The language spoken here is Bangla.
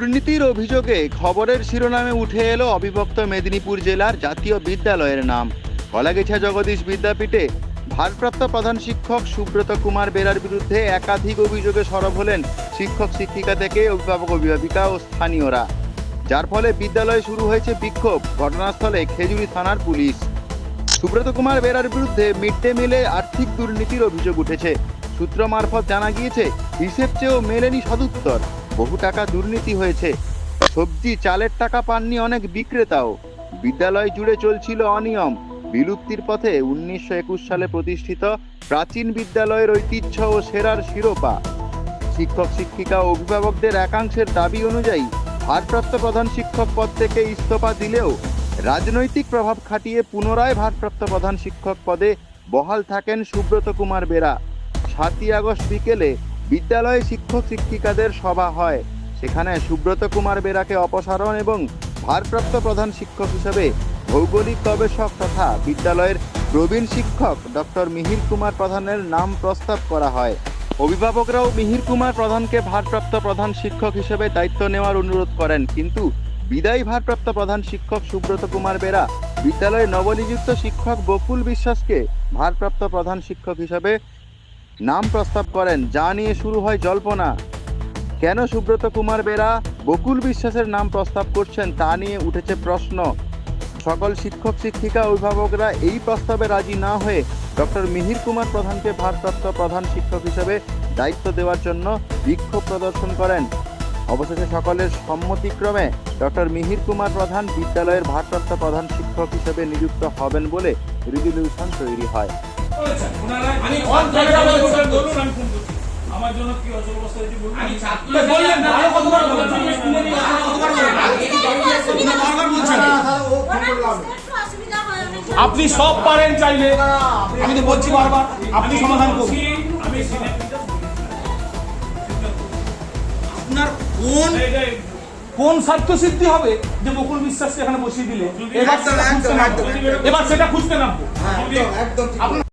দুর্নীতির অভিযোগে খবরের শিরোনামে উঠে এলো অবিভক্ত মেদিনীপুর জেলার জাতীয় বিদ্যালয়ের নাম। কলাগেছা জগদীশ বিদ্যাপীঠে ভারপ্রাপ্ত প্রধান শিক্ষক সুব্রত কুমার বেরার বিরুদ্ধে একাধিক অভিযোগে সরব হলেন শিক্ষক শিক্ষিকা থেকে অভিভাবক অভিভাবিকা ও স্থানীয়রা। যার ফলে বিদ্যালয়ে শুরু হয়েছে বিক্ষোভ। ঘটনাস্থলে খেজুরি থানার পুলিশ। সুব্রত কুমার বেরার বিরুদ্ধে মিড ডে মিলে আর্থিক দুর্নীতির অভিযোগ উঠেছে। সূত্র মারফত জানা গিয়েছে হিসেব চেয়েও মেলেনি সদুত্তর। বহু টাকা দুর্নীতি হয়েছে। সবজি, চালের টাকা পাননি অনেক বিক্রেতাও। বিদ্যালয় জুড়ে চলছিল অনিয়ম। বিলুপ্তির পথে উনিশশো একুশ সালে প্রতিষ্ঠিত প্রাচীন বিদ্যালয়ের ঐতিহ্য ও সেরার শিরোপা। শিক্ষক, শিক্ষিকা অভিভাবকদের একাংশের দাবি অনুযায়ী ভারপ্রাপ্ত প্রধান শিক্ষক পদ থেকে ইস্তফা দিলেও রাজনৈতিক প্রভাব খাটিয়ে পুনরায় ভারপ্রাপ্ত প্রধান শিক্ষক পদে বহাল থাকেন সুব্রত কুমার বেরা। সাতই আগস্ট বিকেলে বিদ্যালয়ে শিক্ষক শিক্ষিকাদের সভা হয়। সেখানে সুব্রত কুমার বেরাকে অপসারণ এবং ভারপ্রাপ্ত প্রধান শিক্ষক হিসেবে ভৌগোলিক গবেষক তথা বিদ্যালয়ের প্রবীণ শিক্ষক ডক্টর মিহির কুমার প্রধানের নাম প্রস্তাব করা হয়। অভিভাবকরাও মিহির কুমার প্রধানকে ভারপ্রাপ্ত প্রধান শিক্ষক হিসেবে দায়িত্ব নেওয়ার অনুরোধ করেন। কিন্তু বিদায়ী ভারপ্রাপ্ত প্রধান শিক্ষক সুব্রত কুমার বেরা বিদ্যালয়ের নবনিযুক্ত শিক্ষক বকুল বিশ্বাসকে ভারপ্রাপ্ত প্রধান শিক্ষক হিসেবে নাম প্রস্তাব করেন, যা নিয়ে শুরু হয় জল্পনা। কেন সুব্রত কুমার বেরা বকুল বিশ্বাসের নাম প্রস্তাব করছেন তা নিয়ে উঠেছে প্রশ্ন। সকল শিক্ষক, শিক্ষিকা, অভিভাবকরা এই প্রস্তাবে রাজি না হয়ে ডক্টর মিহির কুমার প্রধানকে ভারপ্রাপ্ত প্রধান শিক্ষক হিসেবে দায়িত্ব দেওয়ার জন্য বিক্ষোভ প্রদর্শন করেন। অবশেষে সকলের সম্মতিক্রমে ডক্টর মিহির কুমার প্রধান বিদ্যালয়ের ভারপ্রাপ্ত প্রধান শিক্ষক হিসেবে নিযুক্ত হবেন বলে রেজলিউশন তৈরি হয়। আমি অঞ্চলের বলছেন বলুন। আমি ফোন করছি আমার জন্য কি অচল হয়েছে বলুন। আমি ছাত্র বললেন না আরও কতবার বললেন স্কুলে নিয়ে আসা কতবার বললেন বারবার বলছেন? আপনি সব পারেন চাইলে। আমি তো বলছি বারবার আপনি সমাধান করুন। আমি আপনার কোন কোন স্বার্থ সিদ্ধি হবে? যে বকুল বিশ্বাসকে এখানে বসিয়ে দিলে। এবার সেটা খুঁজতে নামবো। একদম,